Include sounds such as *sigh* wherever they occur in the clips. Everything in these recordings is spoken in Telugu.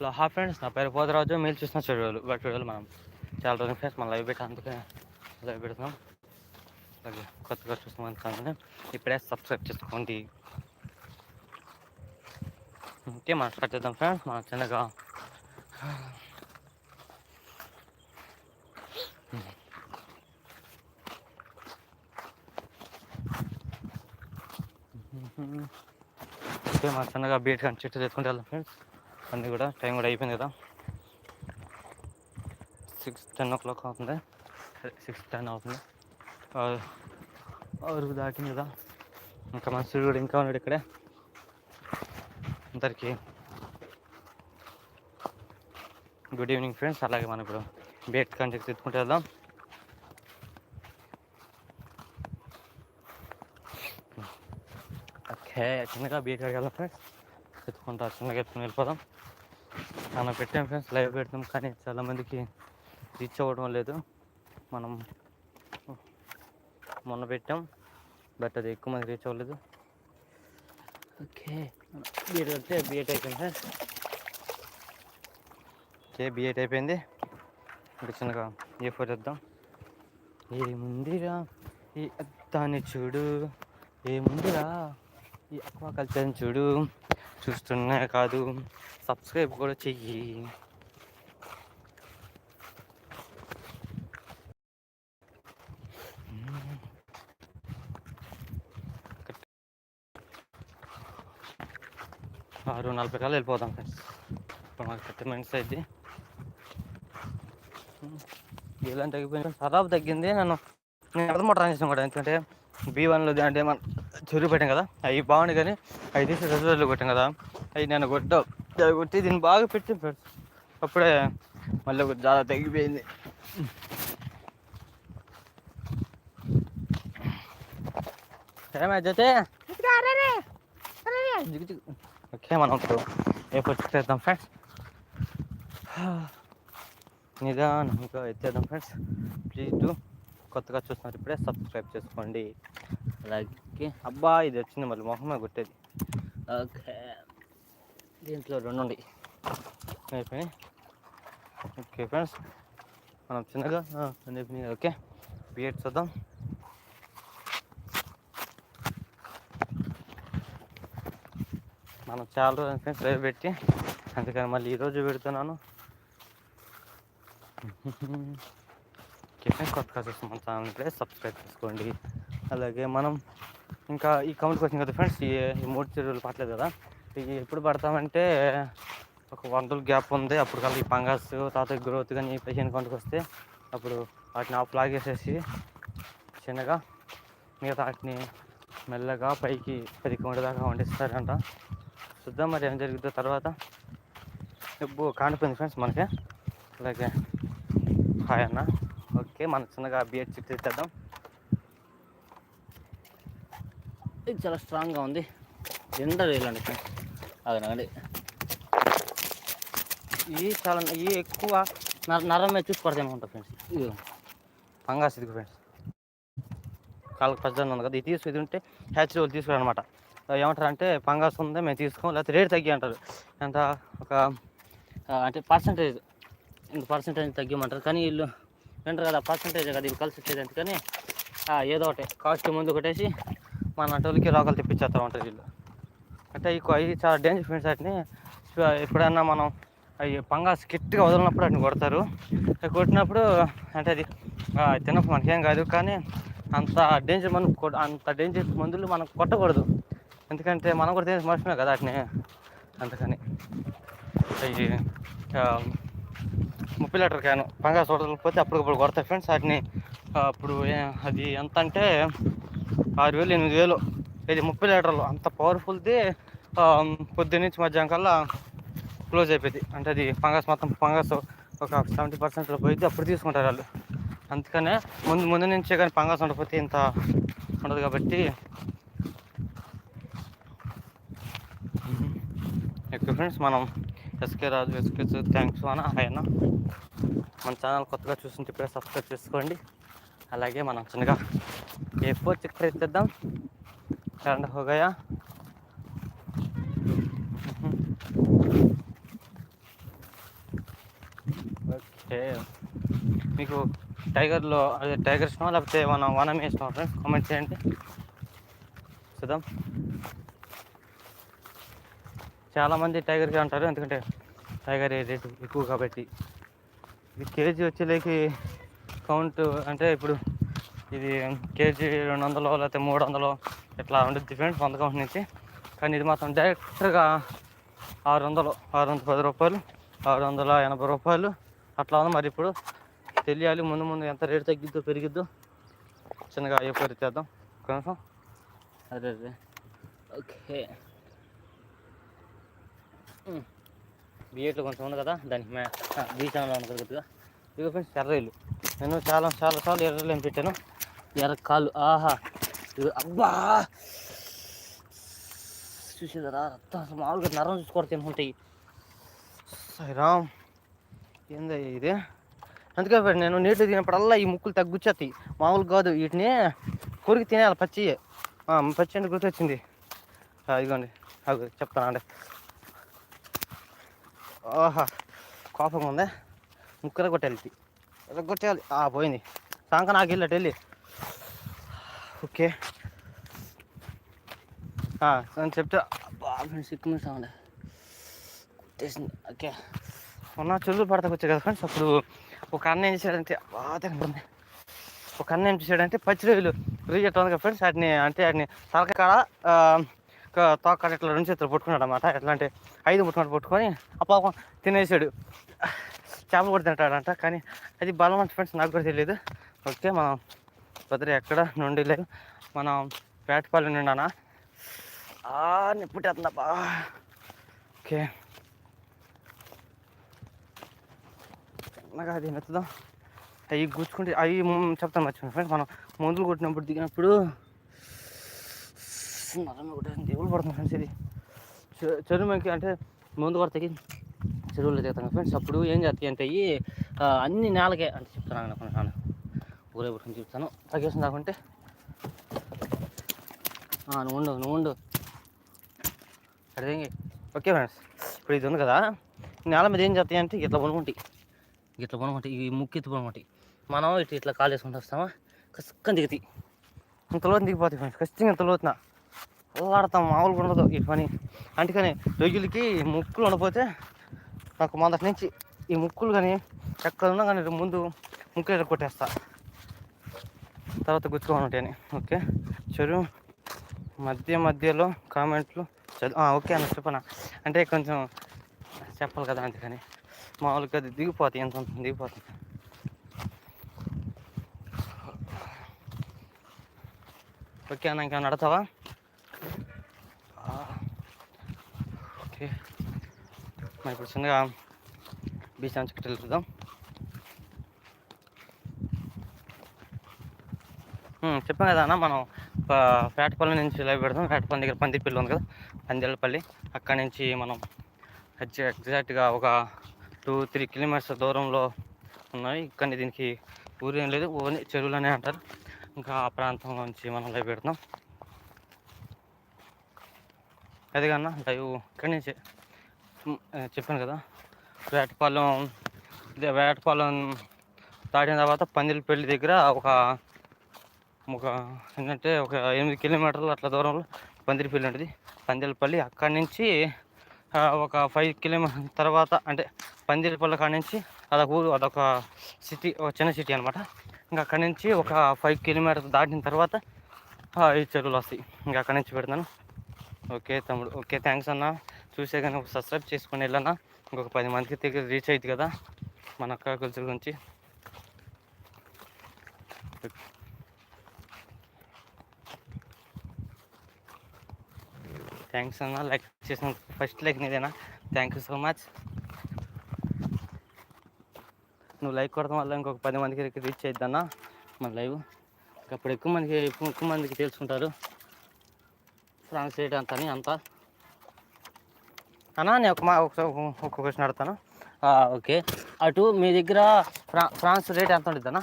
హలో హా ఫ్రెండ్స్. నా పేరు పోతరాజు. మీరు చూసిన చెడులు బట్ వీడియోలు మనం చాలా రోజులు ఫ్రెండ్స్ మనం లైవ్ పెట్టాం. అందుకే లైవ్ పెడుతున్నాం. అలాగే కొత్తగా చూస్తున్నాం ఛానల్ని ఇప్పుడే సబ్స్క్రైబ్ చేసుకోండి. ఓకే మనం స్టార్ట్ చేద్దాం ఫ్రెండ్స్. మనం చిన్నగా. ఓకే మనం చిన్నగా బీట్ కానీ చెట్టు తెచ్చుకుంటే వెళ్దాం ఫ్రెండ్స్. అన్నీ కూడా టైం కూడా అయిపోయింది కదా. సిక్స్ టెన్ ఓ క్లాక్ అవుతుంది. సిక్స్ టెన్ అవుతుంది. అరుగు దాటింది కదా. ఇంకా మన సూర్యుడు ఇంకా ఉన్నాడు ఇక్కడే. అందరికీ గుడ్ ఈవినింగ్ ఫ్రెండ్స్. అలాగే మనం ఇప్పుడు బేట్ కంటెక్ట్ తెచ్చుకుంటే వెళ్దాం. ఓకే చిన్నగా బీట్ కడిగి వెళ్దాం ఫ్రెండ్స్? ఎత్తుకుంటా చిన్నగా ఎత్తుకుని వెళ్ళిపోదాం. మనం పెట్టాం ఫ్రెండ్స్ లైవ్ పెడతాం కానీ చాలామందికి రీచ్ అవ్వడం లేదు. మనం మొన్న పెట్టాం బట్ అది ఎక్కువ మంది రీచ్ అవ్వలేదు. ఓకే. బీఎడ్ అంటే బీఎడ్ అయిపోయింది సార్. ఓకే బీఎడ్ అయిపోయింది. ఇప్పుడు చిన్నగా ఏ ఫోర్ ఇద్దాం ఏముందిరా? ఈ అద్దాన్ని చూడు. ఏముందిరా? ఈ అక్వా కల్చర్ని చూడు. చూస్తున్నా కాదు సబ్స్క్రైబ్ కూడా చెయ్యి. ఆరు నలభై కాలు వెళ్ళిపోతాం ఫ్రెండ్స్ ఇప్పుడు మాకు థర్టీ మినిట్స్ అయింది. గీలం తగ్గిపోయింది? సదాపు తగ్గింది. నన్ను నేను అర్థం కూడా ఎందుకంటే బీ వన్లో అంటే మన చెరువు పెట్టాం కదా అవి బాగుంది కానీ అవి తీసి రిజర్వ్లో కొట్టాం కదా అవి నేను కొట్టావు అవి కొట్టి దీన్ని బాగా పెట్టి ఫ్రెండ్స్. అప్పుడే మళ్ళీ ఒకటి చాలా తగ్గిపోయింది ఓకే మనం ఇప్పుడు ఎప్పుడు చేద్దాం ఫ్రెండ్స్. నిదానంగా ఎత్తేద్దాం ఫ్రెండ్స్. ప్లీజ్ కొత్తగా చూస్తున్నారు ఇప్పుడే సబ్స్క్రైబ్ చేసుకోండి. అలాగే. అబ్బా ఇది వచ్చింది మళ్ళీ మొహమే కొట్టేది ఓకే. దీంట్లో రెండు ఉండి అయిపోయినాయి. ఓకే ఫ్రెండ్స్ మనం చిన్నగా అన్నీ ఓకే బిఎడ్ చూద్దాం. మనం చాలా రోజులు ఫ్రెండ్స్ లైవ్ పెట్టి అందుకని మళ్ళీ ఈరోజు పెడుతున్నాను. *laughs* ఓకే ఫ్రెండ్స్ కొత్తగా చూస్తాం మన ఛానల్ సబ్స్క్రైబ్ చేసుకోండి. అలాగే మనం ఇంకా ఈ కౌంట్కి వచ్చింది కదా ఫ్రెండ్స్ ఈ మూడు చెరువులు పట్టలేదు కదా? ఇవి ఎప్పుడు పడతామంటే ఒక వన్ రోజులు గ్యాప్ ఉంది. అప్పుడు కల్లా ఈ పంగాస్ తాత గ్రోత్ కానీ పేషెంట్ కౌంట్కి వస్తే అప్పుడు వాటిని ఆఫ్ లాగేసేసి చిన్నగా మిగతా వాటిని మెల్లగా పైకి పది కౌంట్ దాకా వండిస్తారంట. చూద్దాం మరి ఏం జరుగుతుందో తర్వాత. ఇప్పుడు కాండిపోయింది ఫ్రెండ్స్ మనకి. అలాగే హాయ్ అన్న. ఓకే మన చిన్నగా బిఎడ్ చిట్ తెద్దాం ఇది చాలా స్ట్రాంగ్గా ఉంది. ఎండ వేయాలండి ఫ్రెండ్స్. అదనండి ఇవి చాలా ఇవి ఎక్కువ నర నరం మీద చూసి పడతాయి అనుకుంటా ఫ్రెండ్స్? ఇది పంగాస్ ఇది ఫ్రెండ్స్. కాళ్ళకి పచ్చదనం ఉంది కదా ఇది తీసుకు ఇది ఉంటే హ్యాచరీ వాళ్ళు తీసుకురనమాట ఏమంటారు అంటే పంగాస్ ఉందే మేము తీసుకోం లేకపోతే రేట్ తగ్గి అంటారు. ఎంత? ఒక అంటే పర్సంటేజ్ ఇంత పర్సంటేజ్ తగ్గిమంటారు. కానీ వీళ్ళు వింటారు కదా పర్సంటేజ్ కదా ఇది కలిసి వచ్చేది. అందుకని ఏదో ఒకటి కాస్ట్ ముందు ఒకటేసి మన అటోళ్ళకి రోగాలు తెప్పించేస్తూ ఉంటారు వీళ్ళు. అంటే ఈ అవి చాలా డేంజర్ ఫ్రెండ్స్ వాటిని ఎప్పుడైనా ఎప్పుడన్నా మనం అవి పంగాస్ కిట్గా వదిలినప్పుడు వాటిని కొడతారు. కొట్టినప్పుడు అంటే అది తినప్పుడు మనకేం కాదు కానీ అంత డేంజర్ మనం కొ- అంత డేంజర్ మందులు మనం కొట్టకూడదు. ఎందుకంటే మనం కూడా తెలిసి మనుషులే కదా వాటిని. అందుకని అవి ముప్పై లీటర్ క్యాను పంగాస్ వదలకపోతే అప్పటికప్పుడు కొడతాయి ఫ్రెండ్స్ వాటిని అప్పుడు ఏ- అది ఎంత అంటే ఆరు వేలు ఎనిమిది వేలు ఇది ముప్పై లీటర్లు. అంత పవర్ఫుల్ది పొద్దున్న నుంచి మధ్యాహ్నం కల్లా క్లోజ్ అయిపోయింది. అంటే అది ఫంగస్ మొత్తం ఫంగస్ ఒక సెవెంటీ పర్సెంట్లో పోయింది అప్పుడు తీసుకుంటారు వాళ్ళు. అందుకనే ముందు ముందు నుంచే కానీ ఫంగస్ ఉండకపోతే ఇంత ఉండదు కాబట్టి. ఎక్కువ ఫ్రెండ్స్ మనం ఎస్కే రాజు ఎస్కే థ్యాంక్స్ అన్న ఆయన మన ఛానల్ కొత్తగా చూస్తుంటే ఇప్పుడే సబ్స్క్రైబ్ చేసుకోండి. అలాగే మనం చిన్నగా ఏ ఫోర్ చెక్ చేద్దాం. కరెంట్ హోగయా ఓకే. మీకు టైగర్లో అదే టైగర్ ఇష్టమా? లేకపోతే మనం వనం ఇష్టమా ఫ్రెండ్స్ కామెంట్ చేయండి. చూద్దాం. చాలామంది టైగర్కి అంటారు ఎందుకంటే టైగర్ రేటు ఎక్కువ కాబట్టి. ఇది కేజీ వచ్చేలేకి కౌంట్ అంటే ఇప్పుడు ఇది కేజీ రెండు వందలు లేకపోతే మూడు వందలు ఇట్లా ఉంటుంది ఫ్రెండ్స్ వంద కౌంట్ నుంచి. కానీ ఇది మాత్రం డైరెక్ట్గా ఆరు వందలు ఆరు వందల పది రూపాయలు ఆరు వందల ఎనభై రూపాయలు అట్లా ఉంది. మరి ఇప్పుడు తెలియాలి ముందు ముందు ఎంత రేటు తగ్గిద్దో పెరిగిద్దో. చిన్నగా అయ్యే చేద్దాం. కనీసం అదే అదే. ఓకే. బిఎట్లో కొంచెం ఉంది కదా దానికి మే బీచ్ అనలో ఉంది కదా ఇదిగో ఫ్రెండ్స్ ఎర్రలు నేను చాలా చాలా సార్లు ఎర్రలు ఏం పెట్టాను. ఎర్ర కాళ్ళు ఆహా. ఇదిగో అబ్బా. చూసేదరా రక్తం మామూలుగా నరం చూసుకోవడం తినుకుంటాయి. సాయిరామ్ ఏందయ్యా ఇది? అందుకే ఫ్రెండ్ నేను నీళ్ళు తినప్పుడల్లా ఈ ముక్కులు తగ్గుచ్చేస్తాయి. మామూలు కాదు వీటిని కొరికి తినేయాలి పచ్చి. పచ్చి అంటే గుర్తొచ్చింది. ఇదిగోండి. అది చెప్తాను అండి ఆహా కోపంగా ఉందా? ముక్కలు కొట్టాలి. ఇది కొట్టేయాలి? ఆ పోయింది. సాంక నాకు వెళ్ళట వెళ్ళి. ఓకే. ఆ, నేను చెప్తే బాగా సిక్కు సాంగ్ కొట్టేసింది. ఓకే. మొన్న చెల్లు పడతాకు వచ్చాయి కదా ఫ్రెండ్స్ అప్పుడు ఒక అన్న ఏం చేశాడంటే బాగా తినబడింది ఒక అన్న ఏం చేశాడంటే పచ్చిరొయ్యలు రీజెట్ ఉంది కదా ఫ్రెండ్స్ వాటిని అంటే వాటిని తలక కాడ తోకాడ ఇట్లా రెండు చేతులు పట్టుకున్నాడు అనమాట ఎట్లా అంటే ఐదు ముట్టుకొని పట్టుకొని ఆ పాపం తినేసాడు. చేపలు కూడా తింటాడంట కానీ అది బలం అంటే ఫ్రెండ్స్ నాకు కూడా తెలియదు ఓకే మనం బద్రి ఎక్కడ నుండి లేదు. మనం పేటపల్లి నుండానా ఆ నిప్పుటేస్తుందా బా ఓకే. నాకు అది మెత్తుదాం. అవి గుచ్చుకుంటే అవి చెప్తాను మర్చిపోయాను ఫ్రెండ్స్. మనం మందులు కొట్టినప్పుడు దిగినప్పుడు నరం కొట్టే దేవుడు పడుతుంది ఫ్రెండ్స్ ఇది. చెరువుకి అంటే ముందు కొడతాకి చెరువులో దిగుతాను ఫ్రెండ్స్. అప్పుడు ఏం చేస్తాయి అంటే అవి అన్ని నేలకే అంటే చెప్తాను నాన్న ఊరే పుట్టుకుని చెప్తాను. తగ్గేసిన దాకుంటే నువ్వు ఉండు నువ్వు ఉండు. అడిగి ఓకే ఫ్రెండ్స్. ఇప్పుడు ఇది ఉంది కదా. నేల మీద ఏం చేస్తాయి అంటే ఇట్లా పొనుకుంటాయి ఇట్లా పొనుకుంటాయి ఈ ముక్కు ఎత్తి మనం ఇట్లా ఇట్లా కాలు వేసుకుంటూ వస్తామా? కసుక్కని దిగుతాయి. ఇంతలో దిగిపోతాయి ఫ్రెండ్స్. ఖచ్చితంగా ఇంతలోతున అల్లాడతాం. మామూలుగా ఉండదు ఈ పని. అందుకని రొయ్యలకి ముక్కులు ఉండకపోతే నాకు మొదటి నుంచి ఈ ముక్కులు కానీ ఎక్కడ ఉన్నా కానీ ముందు ముక్కు ఎక్కడ కొట్టేస్తా. తర్వాత గుచ్చుకోవాలి ఉంటాయని. ఓకే? చెరువు మధ్య మధ్యలో కామెంట్లు చదువు. ఓకే అన్న చెప్పనా? అంటే కొంచెం చెప్పాలి కదా అందుకని. మామూలుగా అది దిగిపోతాయి ఎంత ఉంటుంది దిగిపోతుంది ఓకే అన్న ఇంకేమైనా నడతావా ఆ, ఓకే మరి ఇప్పుడు చిన్నగా బీచ్ అంచుకు వెళ్తుందాం చెప్పాను కదా అన్న మనం పేటపల్లి నుంచి లైవ్ పెడతాం పేటపల్లి దగ్గర పందిపల్లి ఉంది కదా పందిళ్ళపల్లి. అక్కడి నుంచి మనం ఎగ్జాక్ట్గా ఒక టూ త్రీ కిలోమీటర్స్ దూరంలో ఉన్నాయి. ఇక్కడ దీనికి ఊరు ఏం లేదు. ఓన్లీ చెరువులనే అంటారు. ఇంకా ఆ ప్రాంతం నుంచి మనం లైవ్ పెడతాం అది కన్నా లైవ్ ఇక్కడి నుంచే. చెప్పాను కదా. వేటపాలెం ఇదే వేటపాలెం దాటిన తర్వాత పందిలపల్లి దగ్గర ఒక ఒక ఏంటంటే ఒక ఎనిమిది కిలోమీటర్లు అట్లా దూరంలో పందిరిపల్లి ఉంటుంది. పందిరిపల్లి అక్కడి నుంచి ఒక ఫైవ్ కిలోమీటర్ తర్వాత అంటే పందిరిపల్లి కాడ నుంచి అదొక ఊరు అదొక సిటీ ఒక చిన్న సిటీ అనమాట ఇంకా అక్కడి నుంచి ఒక ఫైవ్ కిలోమీటర్ దాటిన తర్వాత ఈ చెరువులు వస్తాయి. ఇంకా అక్కడి నుంచి పెడతాను. ఓకే తమ్ముడు. ఓకే థ్యాంక్స్ అన్న. చూసే కానీ ఒక సబ్స్క్రైబ్ చేసుకుని వెళ్ళనా? ఇంకొక పది మందికి దగ్గర రీచ్ అవుతుంది కదా? మన అక్క కల్చర్ గురించి. థ్యాంక్స్ అన్న. లైక్ చేసిన ఫస్ట్ లైక్ నీదేనా? థ్యాంక్ యూ సో మచ్ నువ్వు లైక్ కొడడం వల్ల ఇంకొక పది మందికి రీచ్ అయిద్దన్న మన లైవ్ అప్పుడు ఎక్కువ మందికి ఎక్కువ మందికి తెలుసుకుంటారు. ఫ్రాన్స్ రేట్ అని అంతా. అన్నా నేను ఒక మా ఒక క్వశ్చన్ అడుగుతాను? ఆ, ఓకే. అటు మీ దగ్గర ఫ్రా ఫ్రాన్స్ రేట్ ఎంత ఉంటుంది అన్న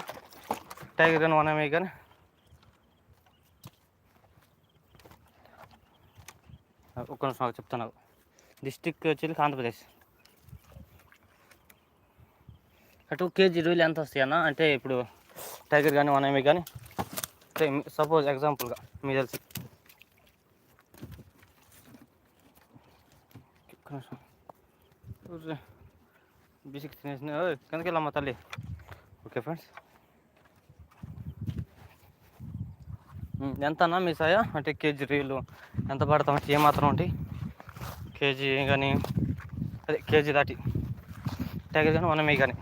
టైగర్ కానీ వన్ ఎంఏ కానీ ఒక్క నిమిషం చెప్తాను డిస్టిక్ వచ్చి ఆంధ్రప్రదేశ్. టూ కేజీ రొయ్యలు ఎంత వస్తాయి అన్న అంటే ఇప్పుడు టైగర్ కానీ వన్ ఎంఈ కానీ అంటే సపోజ్ ఎగ్జాంపుల్గా మీకు తెలిసి. బిసిక్ తినేసిన. కిందకి వెళ్ళమ్మా తల్లి. Okay friends. ఎంత అన్నా మీ సాయా? అంటే కేజీ రీలు. ఎంత పడతాం? ఏమాత్రం ఉంటాయి కేజీ కానీ అదే కేజీ దాటి. టైగర్ కానీ వన్ మీ కానీ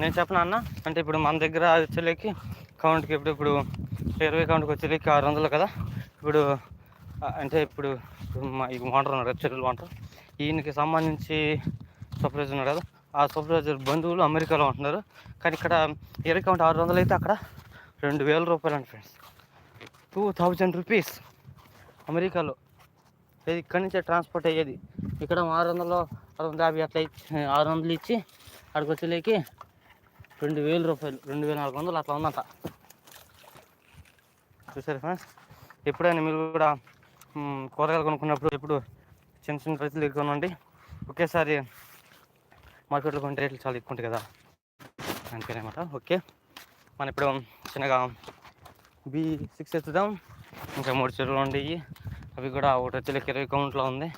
నేను చెప్పనా అన్న? అంటే ఇప్పుడు మన దగ్గర వచ్చేలేకి అకౌంట్కి ఇప్పుడు ఇప్పుడు ఇరవై అకౌంట్కి వచ్చేకి ఆరు వందలు కదా? ఇప్పుడు అంటే ఇప్పుడు మా ఈ వాంటర్ ఉన్నారు కదా చెరువులు వాంటర్ ఈయనకి సంబంధించి సూపర్వైజర్ ఉన్నారు కదా? ఆ సూపర్వైజర్ బంధువులు అమెరికాలో ఉంటున్నారు. కానీ ఇక్కడ ఇరవై అకౌంట్ ఆరు వందలు అయితే అక్కడ రెండు వేల రూపాయలు అండి ఫ్రెండ్స్ టూ థౌజండ్ రూపీస్ అమెరికాలో. ఇది ఇక్కడి నుంచే ట్రాన్స్పోర్ట్ అయ్యేది? ఇక్కడ ఆరు వందలు ఆరు వందల యాభై అట్లా ఇచ్చి ఆరు వందలు ఇచ్చి అక్కడికి వచ్చేలేకి రెండు వేల రూపాయలు రెండు వేల నాలుగు వందలు అట్లా ఉందంట. చూసారు ఫ్రెండ్స్? ఎప్పుడైనా మీరు కూడా కూరగాయలు కొనుక్కున్నప్పుడు ఎప్పుడు చిన్న చిన్న రైతులు ఎక్కువండి కొనండి. ఒకేసారి మార్కెట్లో కొంటే రేట్లు చాలా ఎక్కువ ఉంటాయి కదా. అందుకేనమాట. ఓకే. మనం ఇప్పుడు చిన్నగా బి సిక్స్ ఎత్తుదాం. ఇంకా మూడు చెరువులు ఉండేవి అవి కూడా ఒకటి వచ్చేలేక ఇరవై కౌంట్లో ఉంది.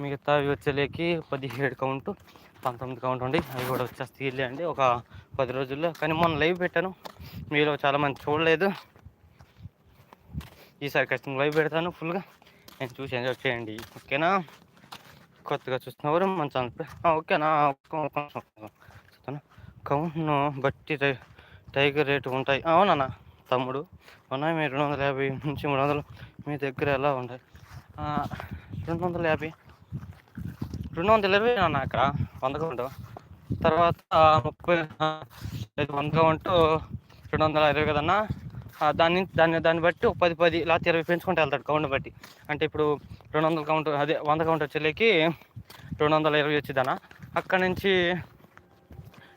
మిగతా అవి వచ్చేలేకి పదిహేడు కౌంటు పంతొమ్మిది కౌంట్ ఉండి అవి కూడా వచ్చేస్తే వచ్చేస్తాయి అండి ఒక పది రోజుల్లో. కానీ మొన్న లైవ్ పెట్టాను. మీలో చాలామంది చూడలేదు. ఈసారి ఖచ్చితంగా లైవ్ పెడతాను ఫుల్గా. నేను చూసి ఎంజాయ్ చేయండి. ఓకేనా? కొత్తగా చూస్తున్నవారు మన ఛానల్ ఓకేనా? కౌంట్ను బట్టి టై- టైగర్ రేటు ఉంటాయి. అవునన్నా తమ్ముడు ఉన్నాయి మీ రెండు వందల యాభై నుంచి మూడు వందలు మీ దగ్గర ఎలా ఉంటాయి రెండు వందల యాభై. రెండు వందల ఇరవై అన్న అక్కడ? వంద కౌంటు తర్వాత ముప్పై ఐదు ఇది వంద కౌంటు రెండు వందల ఇరవై కదన్నా? దాన్ని దాన్ని దాన్ని బట్టి ఒక పది పది లేకపోతే ఇరవై పెంచుకుంటూ వెళ్తాడు కౌంట్ బట్టి. అంటే ఇప్పుడు రెండు వందల కౌంట్ అదే వంద కౌంట్ వచ్చేలేకి రెండు వందల ఇరవై వచ్చిందన్న అక్కడ నుంచి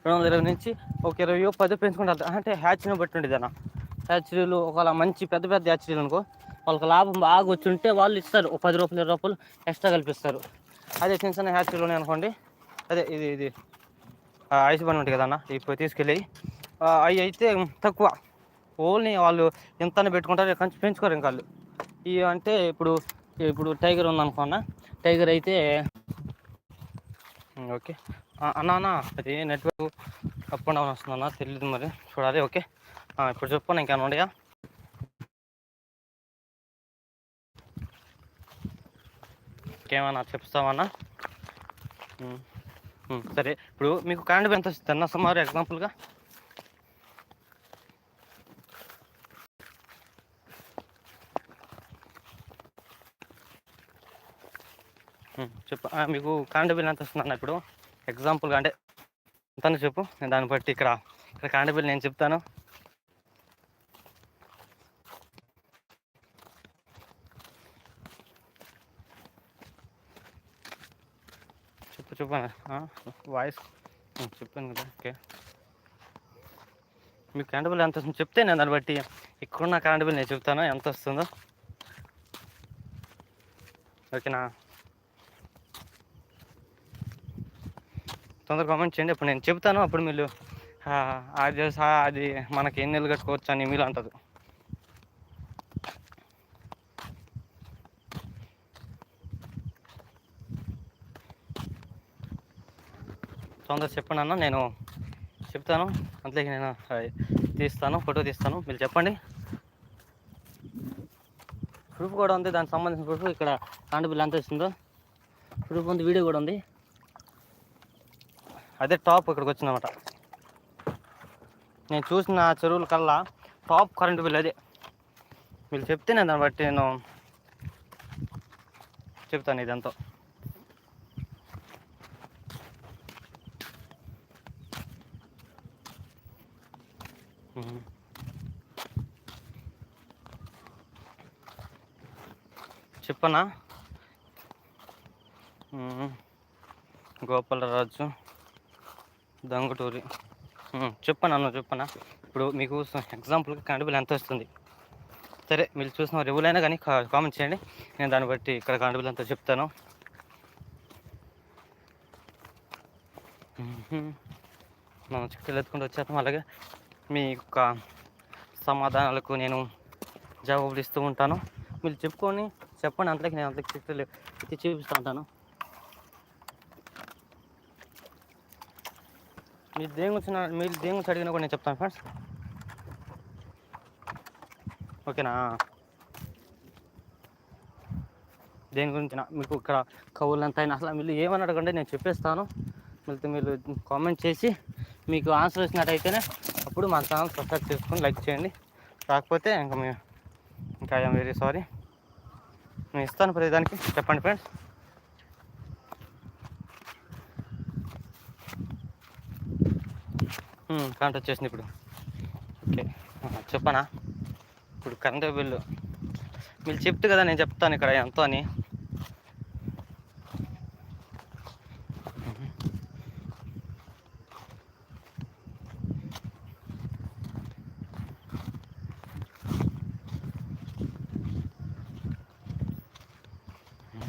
రెండు వందల ఇరవై నుంచి ఒక ఇరవై పది పెంచుకుంటూ వెళ్తాడు అంటే హ్యాచరీని బట్టి ఉండేది హ్యాచరీలు ఒకవేళ మంచి పెద్ద పెద్ద హ్యాచరీలు అనుకో వాళ్ళకి లాభం బాగా వచ్చి ఉంటే వాళ్ళు ఇస్తారు. ఒక పది రూపాయలు ఇరవై రూపాయలు ఎక్స్ట్రా కల్పిస్తారు. అదే చిన్న చిన్న హ్యాచరీలు ఉన్నాయి అనుకోండి. అదే ఇది ఇది ఐస్ బండి ఉంటుంది కదన్నా? ఇప్పుడు తీసుకెళ్ళి అవి అయితే తక్కువ. ఓన్లీ వాళ్ళు ఎంత పెట్టుకుంటారు కొంచెం పెంచుకోరు ఇంకా వాళ్ళు. ఇవి అంటే ఇప్పుడు ఇప్పుడు టైగర్ ఉందనుకున్నా టైగర్ అయితే ఓకే. అన్నా అన్న అది నెట్వర్క్ అప్ అండ్ డౌన్ వస్తుందన్న తెలియదు మరి. చూడాలి ఓకే. ఇప్పుడు చెప్పాను ఇంకేమైనా ఉండయా ఇంకేమన్నా చెప్తామన్నా సరే. ఇప్పుడు మీకు కరెంట్ ఎంత వస్తుంది అన్న సుమారు ఎగ్జాంపుల్గా? చెప్పు. మీకు కరెంట్ బిల్ ఎంత వస్తుందన్న ఇప్పుడు? ఎగ్జాంపుల్గా అంటే ఎంత చెప్పు. నేను దాన్ని బట్టి ఇక్కడ ఇక్కడ కరెంట్ బిల్ నేను చెప్తాను. చెప్పు చెప్పు వాయిస్ చెప్పాను కదా. ఓకే మీకు కరెంట్ బిల్ ఎంత వస్తుంది? చెప్తే నేను దాన్ని బట్టి ఇక్కడున్న కరెంట్ బిల్ నేను చెప్తాను. ఎంత వస్తుందో. ఓకేనా తొందరగా కామెంట్ చేయండి. అప్పుడు నేను చెప్తాను అప్పుడు మీరు ఆ, అది అది మనకి ఎన్ని నెలలు కట్టుకోవచ్చు అని మీరు అంటారు. తొందర చెప్పండి అన్న నేను చెప్తాను. అంతలోకి నేను తీస్తాను ఫోటో తీస్తాను. మీరు చెప్పండి. ప్రూఫ్ కూడా ఉంది. దానికి సంబంధించిన ప్రూఫ్ ఇక్కడ కరెంట్ బిల్ ఎంత ఇస్తుందో. ప్రూఫ్ ఉంది వీడియో కూడా ఉంది. అదే టాప్ ఇక్కడికి వచ్చిందన్నమాట నేను చూసిన చెరువుల కల్లా టాప్ కరెంటు బిల్ అదే. మీరు చెప్తే నేను దాన్ని బట్టి నేను చెప్తాను ఇదంతా. చెప్పనా? గోపాలరాజు. దంగుటూరి. మ్మ్. చెప్పనా చెప్పనా? ఇప్పుడు మీకు ఎగ్జాంపుల్కి కరెంట్ బిల్ ఎంత వస్తుంది? సరే మీరు చూసిన రివ్యూలు కానీ కామెంట్ చేయండి. నేను దాన్ని బట్టి ఇక్కడ కరెంట్ బిల్ అంతా చెప్తాను. మనం చిక్కులు ఎత్తుకుంటూ వచ్చేస్తాం అలాగే మీ యొక్క సమాధానాలకు నేను జవాబులు ఇస్తూ ఉంటాను. మీరు చెప్పుకొని చెప్పండి అంతలోకి నేను అంతలోకి చిక్కులు ఎత్తి చూపిస్తూ ఉంటాను. మీరు దేని గురించి మీరు దేని గురించి అడిగినా కూడా నేను చెప్తాను ఫ్రెండ్స్ ఓకేనా? దేని గురించి మీకు ఇక్కడ కవులంతా అయినా అసలు మీరు ఏమని అడగండి నేను చెప్పేస్తాను. మీరు మీరు కామెంట్ చేసి మీకు ఆన్సర్ వచ్చినట్టయితేనే అప్పుడు మా ఛానల్ సబ్స్క్రైబ్ చేసుకొని లైక్ చేయండి. రాకపోతే ఇంకా మీ ఇంకా ఐఎమ్ వెరీ సారీ నేను ఇస్తాను ప్రతిదానికి. చెప్పండి ఫ్రెండ్స్ కరెంట్ వచ్చేసింది ఇప్పుడు. ఓకే. చెప్పనా? ఇప్పుడు కరెంట్ బిల్లు. మీరు చెప్తే కదా నేను చెప్తాను ఇక్కడ ఎంతో అని.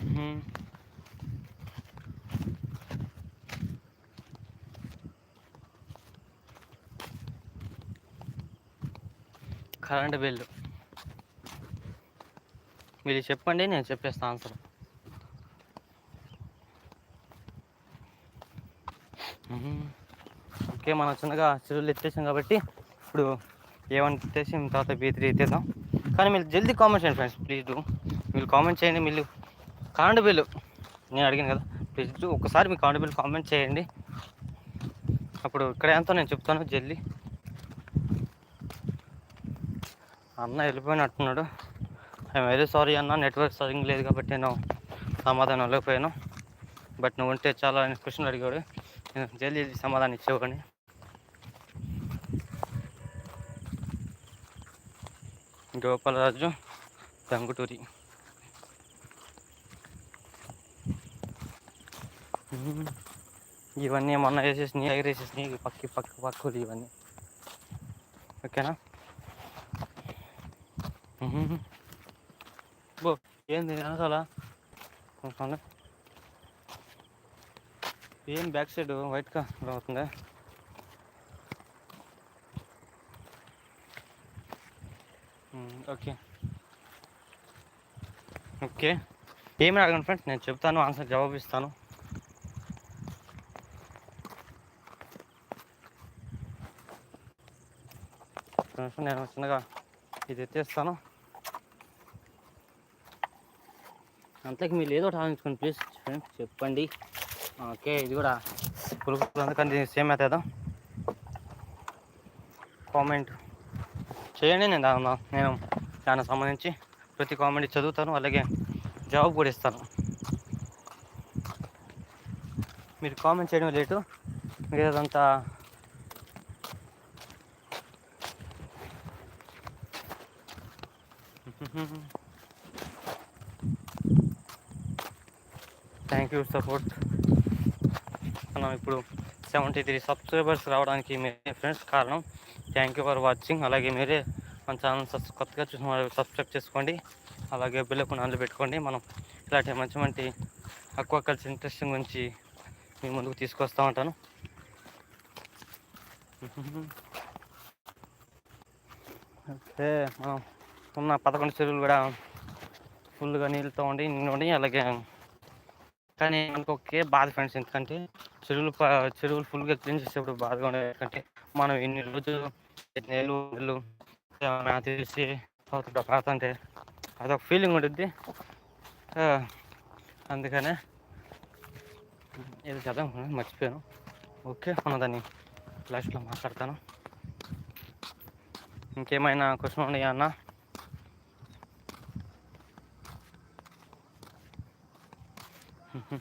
మ్మ్. Current bill. మీరు చెప్పండి నేను చెప్పేస్తాను ఆన్సర్. ఓకే మనం చిన్నగా చెరువులు ఎత్తేసాం కాబట్టి ఇప్పుడు ఏమని ఎత్తేసి తర్వాత బీ త్రీ ఎత్తేద్దాం. కానీ మీరు జల్దీ కామెంట్ చేయండి ఫ్రెండ్స్ ప్లీజ్ డూ. మీరు కామెంట్ చేయండి మీరు కరెంట్ బిల్లు. నేను అడిగాను కదా ప్లీజ్ డూ. ఒకసారి మీ కరెంట్ బిల్ కామెంట్ చేయండి. అప్పుడు ఇక్కడ ఎంతో నేను చెప్తాను జల్దీ. అన్న వెళ్ళిపోయినట్టున్నాడు. ఐఎమ్ వెరీ సారీ అన్న నెట్వర్క్ సరింగ్ లేదు కాబట్టి నేను సమాధానం వెళ్ళకపోయాను బట్ నువ్వు ఉంటే చాలా క్వశ్చన్లు అడిగాడు నేను జల్దీ జల్దీ సమాధానం ఇచ్చేవాడిని. గోపాలరాజు దంగుటూరి ఇవన్నీ మొన్న వేసేసినాయి ఎగరేసేసినాయి పక్కి పక్క పక్కలు ఇవన్నీ ఓకేనా? బో ఏంది వెనకాల? కొనుక్కోండి ఏం బ్యాక్ సైడ్ వైట్గా అవుతుందా ఓకే. ఓకే. ఏమి అడగండి ఫ్రెండ్స్ నేను చెప్తాను ఆన్సర్ జవాబు ఇస్తాను నేను చిన్నగా ఇది ఎత్తేస్తాను అంతకు మీరు ఏదో ఒకటి ఆలోచించుకోండి ప్లీజ్ ఫ్రెండ్స్ చెప్పండి. ఓకే ఇది కూడా పులుపు అందుకని సేమ్ అవుతుందా కామెంట్ చేయండి నేను దాని నేను దానికి సంబంధించి ప్రతి కామెంట్ చదువుతాను అలాగే జవాబు కూడా ఇస్తాను. మీరు కామెంట్ చేయడం లేటు మిగతాదంతా థ్యాంక్ యూ సపోర్ట్ మనం ఇప్పుడు సెవెంటీ త్రీ సబ్స్క్రైబర్స్ రావడానికి మీరే ఫ్రెండ్స్ కారణం. థ్యాంక్ యూ ఫర్ వాచింగ్ అలాగే మీరే మన ఛానల్ సబ్స్ కొత్తగా చూసిన సబ్స్క్రైబ్ చేసుకోండి. అలాగే బిల్లకు ఆన్లో పెట్టుకోండి. మనం ఇలాంటి మంచి మంచి అక్వా కల్చర్ ఇంట్రెస్టింగ్ గురించి మీ ముందుకు తీసుకొస్తూ ఉంటాను. ఓకే మనం ఉన్న పదకొండు చెరువులు కూడా ఫుల్గా నీళ్ళతో ఉండి నిండి అలాగే కానీ మనకు ఒకే బాధ ఫ్రెండ్స్. ఎందుకంటే చెరువులు చెరువులు ఫుల్గా క్లీన్ చేసేప్పుడు బాధగా ఉండేది. ఎందుకంటే మనం ఎన్ని రోజులు ఎన్ని నెలలు నెలలు మేత తీసి తర్వాత పాతంటే అదొక ఫీలింగ్ ఉంటుంది అందుకనే ఏదో చదవం మర్చిపోయాను. ఓకే మనం దాన్ని లాస్ట్లో మాట్లాడతాను. ఇంకేమైనా క్వశ్చన్ ఉన్నాయా అన్న? Oke,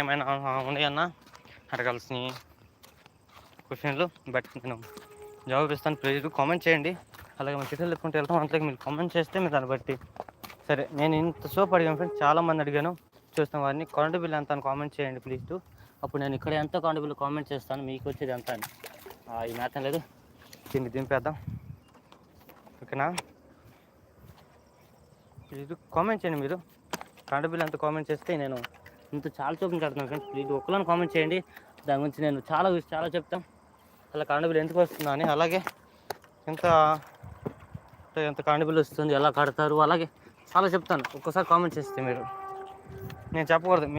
main on-on ini ya, nah. Harga lu sini. క్వశ్చన్లు బట్ నేను జవాబు ఇస్తాను. ప్లీజ్ కామెంట్ చేయండి. అలాగే మన చిత్రం ఎత్తుకుంటూ వెళ్తాం. అంతలోకి మీరు కామెంట్ చేస్తే మీరు దాన్ని బట్టి. సరే నేను ఇంత సోప్ అడిగాను ఫ్రెండ్స్ చాలామంది అడిగాను. చూస్తాం వారిని. కరెంట్ బిల్ ఎంత అని కామెంట్ చేయండి ప్లీజ్. టు అప్పుడు నేను ఇక్కడ ఎంత కరెంటు బిల్ కామెంట్ చేస్తాను? మీకు వచ్చేది ఎంత అని. ఈ మ్యాథం లేదు. దీన్ని దింపేద్దాం. ఓకేనా? ప్లీజ్ కామెంట్ చేయండి మీరు. కరెంట్ బిల్ ఎంత కామెంట్ చేస్తే నేను ఇంత చాలా చూపించాడుతున్నాను ఫ్రెండ్స్ ప్లీజ్ ఒక్కలను కామెంట్ చేయండి. దాని గురించి నేను చాలా చాలా చెప్తాం. అలా కరెంట్ బిల్ ఎందుకు వస్తుందని అలాగే ఎంత ఎంత కరెంట్ బిల్ వస్తుంది ఎలా కడతారు అలాగే చాలా చెప్తాను. ఒక్కసారి కామెంట్ చేస్తే మీరు. నేను చెప్పకూడదు.